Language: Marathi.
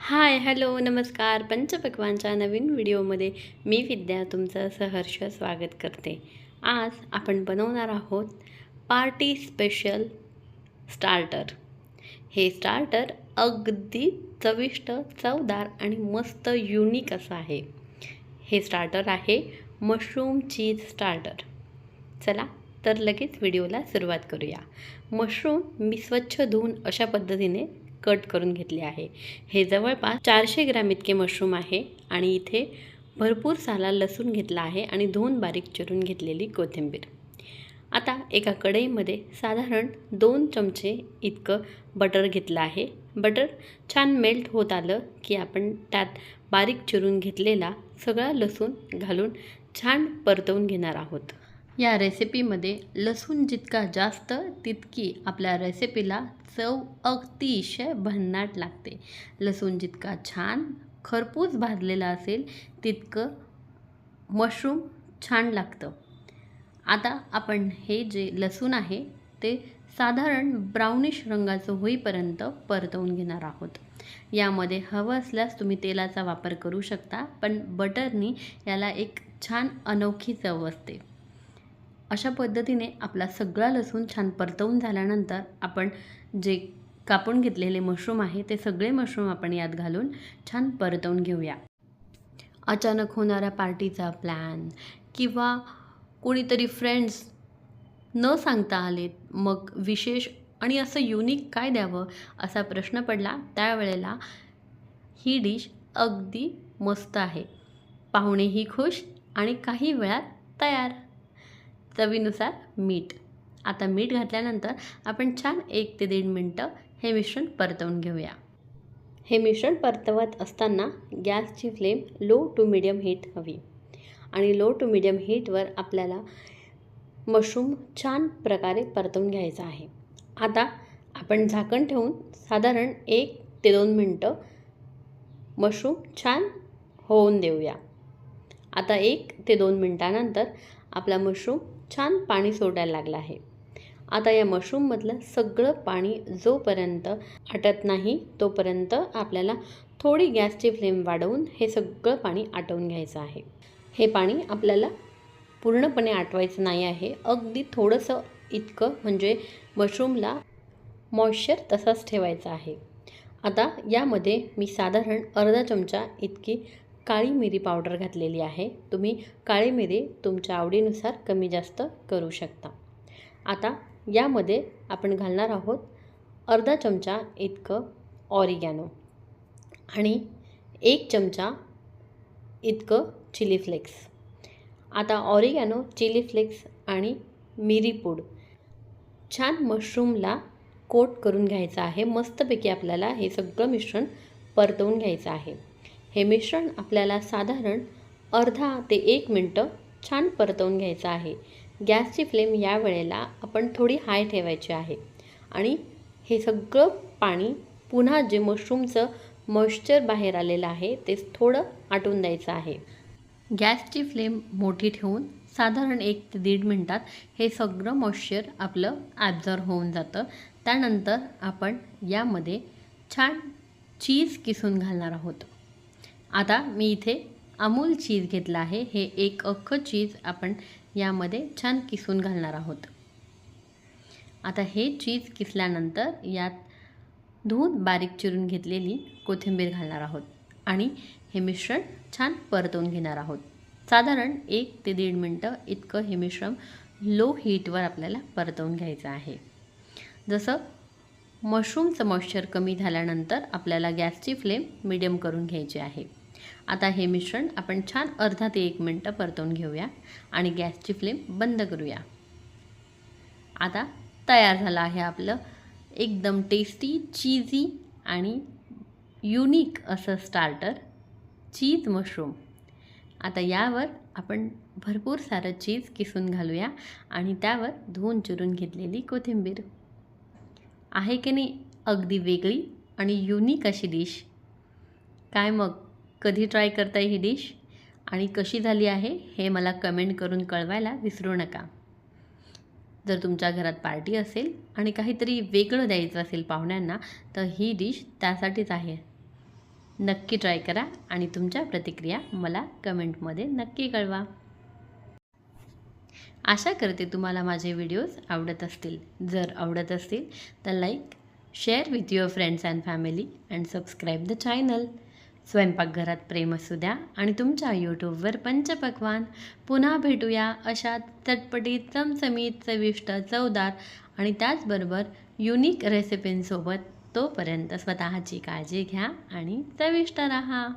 हाय हॅलो नमस्कार. पंचपक्वानच्या नवीन व्हिडिओमध्ये मी विद्या तुमचं सहर्ष स्वागत करते. आज आपण बनवणार आहोत पार्टी स्पेशल स्टार्टर. हे स्टार्टर अगदी चविष्ट चवदार आणि मस्त युनिक असं आहे. हे स्टार्टर आहे मशरूम चीज स्टार्टर. चला तर लगेच व्हिडिओला सुरुवात करूया. मशरूम मी स्वच्छ धुवून अशा पद्धतीने कट करून घेतले आहे. हे जवळपास चारशे ग्रॅम इतके मशरूम आहे आणि इथे भरपूर साला लसूण घेतला आहे आणि दोन बारीक चिरून घेतलेली कोथिंबीर. आता एका कढईमध्ये साधारण दोन चमचे इतकं बटर घेतलं आहे. बटर छान मेल्ट होत आलं की आपण त्यात बारीक चिरून घेतलेला सगळा लसूण घालून छान परतवून घेणार आहोत. या रेसिपीमध्ये लसूण जितका जास्त तितकी आपल्या रेसिपीला चव अतिशय भन्नाट लागते. लसूण जितका छान खरपूस भाजलेला असेल तितकं मशरूम छान लागतं. आता आपण हे जे लसूण आहे ते साधारण ब्राउनिश रंगाचं होईपर्यंत परतवून घेणार आहोत. यामध्ये हवं असल्यास तुम्ही तेलाचा वापर करू शकता पण बटरनी याला एक छान अनोखी चव असते. अशा पद्धतीने आपला सगळा लसूण छान परतवून झाल्यानंतर आपण जे कापून घेतलेले मशरूम आहे ते सगळे मशरूम आपण यात घालून छान परतवून घेऊया. अचानक होणाऱ्या पार्टीचा प्लॅन किंवा कोणीतरी फ्रेंड्स न सांगता आलेत मग विशेष आणि असं युनिक काय द्यावं असा प्रश्न पडला त्यावेळेला ही डिश अगदी मस्त आहे. पाहुणेही खुश आणि काही वेळात तयार. चवीनुसार मीठ. आता मीठ घातल्यानंतर आपण छान एक ते दीड मिनटं हे मिश्रण परतवून घेऊया. हे मिश्रण परतवत असताना गॅसची flame low to medium heat हवी. आणि लो टू मिडियम हीटवर आपल्याला मशरूम छान प्रकारे परतवून घ्यायचा आहे. आता आपण झाकण ठेवून साधारण एक ते दोन मिनटं मशरूम छान होऊन देऊया. आता एक ते दोन मिनटानंतर आपला मशरूम छान पाणी सोडायला लागलं आहे. आता या मशरूममधलं सगळं पाणी जोपर्यंत आटत नाही तोपर्यंत आपल्याला थोडी गॅसची फ्लेम वाढवून हे सगळं पाणी आटवून घ्यायचं आहे. हे पाणी आपल्याला पूर्णपणे आटवायचं नाही आहे. अगदी थोडंसं इतकं म्हणजे मशरूमला मॉइश्चर तसाच ठेवायचा आहे. आता यामध्ये मी साधारण अर्धा चमचा इतकी काळी मिरी पावडर घातलेली आहे. तुम्ही काळी मिरी तुमच्या आवडीनुसार कमी जास्त करू शकता. आता यामध्ये आपण घालणार आहोत अर्धा चमचा इतकं ऑरिगॅनो आणि एक चमचा इतकं चिली फ्लेक्स. आता ऑरिगॅनो चिली फ्लेक्स आणि मिरी पूड छान मशरूमला कोट करून घ्यायचं आहे. मस्तपैकी आपल्याला हे सगळं मिश्रण परतवून घ्यायचं आहे. हे मिश्रण आपल्याला साधारण अर्धा ते एक मिनटं छान परतवून घ्यायचं आहे. गॅसची फ्लेम या वेळेला आपण थोडी हाय ठेवायची आहे. आणि हे सगळं पाणी पुन्हा जे मशरूमचं मॉइश्चर बाहेर आलेलं आहे ते थोडं आटून द्यायचं आहे. गॅसची फ्लेम मोठी ठेवून साधारण एक ते दीड मिनटात हे सगळं मॉइश्चर आपलं ॲब्झॉर्व होऊन जातं. त्यानंतर आपण यामध्ये छान चीज किसून घालणार आहोत. आता मी इथे अमूल चीज घेतलं आहे. हे एक अख्खं चीज आपण यामध्ये छान किसून घालणार आहोत. आता हे चीज किसल्यानंतर यात धुवून बारीक चिरून घेतलेली कोथिंबीर घालणार आहोत आणि हे मिश्रण छान परतवून घेणार आहोत. साधारण एक ते दीड मिनटं इतकं हे मिश्रण लो हीटवर आपल्याला परतवून घ्यायचं आहे. जसं मशरूमचं मॉइश्चर कमी झाल्यानंतर आपल्याला गॅसची फ्लेम मिडियम करून घ्यायची आहे. आता हे मिश्रण आपण छान अर्धा ते एक मिनटं परतवून घेऊया आणि गॅसची फ्लेम बंद करूया. आता तयार झालं आहे आपलं एकदम टेस्टी चीजी आणि युनिक असं स्टार्टर चीज मशरूम आता यावर आपण भरपूर सारं चीज किसून घालूया आणि त्यावर धुवून चिरून घेतलेली कोथिंबीर. आहे की नाही अगदी वेगळी आणि युनिक अशी डिश काय मग? कधी ट्राय करताय ही डिश आणि कशी झाली आहे? हे मला कमेंट करून कळवायला विसरू नका. जर तुमच्या घरात पार्टी असेल आणि काहीतरी वेगळं द्यायचं असेल पाहुण्यांना तर ही डिश त्यासाठीच आहे. नक्की ट्राय करा आणि तुमच्या प्रतिक्रिया मला कमेंटमध्ये नक्की कळवा. आशा करते तुम्हाला माझे व्हिडिओज आवडत असतील. जर आवडत असतील तर like share with your friends and family and subscribe the channel स्वयंपाकघरात प्रेम असू द्या आणि तुमच्या यूट्यूबवर पंचपक्वान पुन्हा भेटूया अशा चटपटीत चमचमीत चविष्ट चवदार आणि त्याचबरोबर युनिक रेसिपींसोबत तोपर्यंत स्वतःची काळजी घ्या आणि चविष्ट राहा.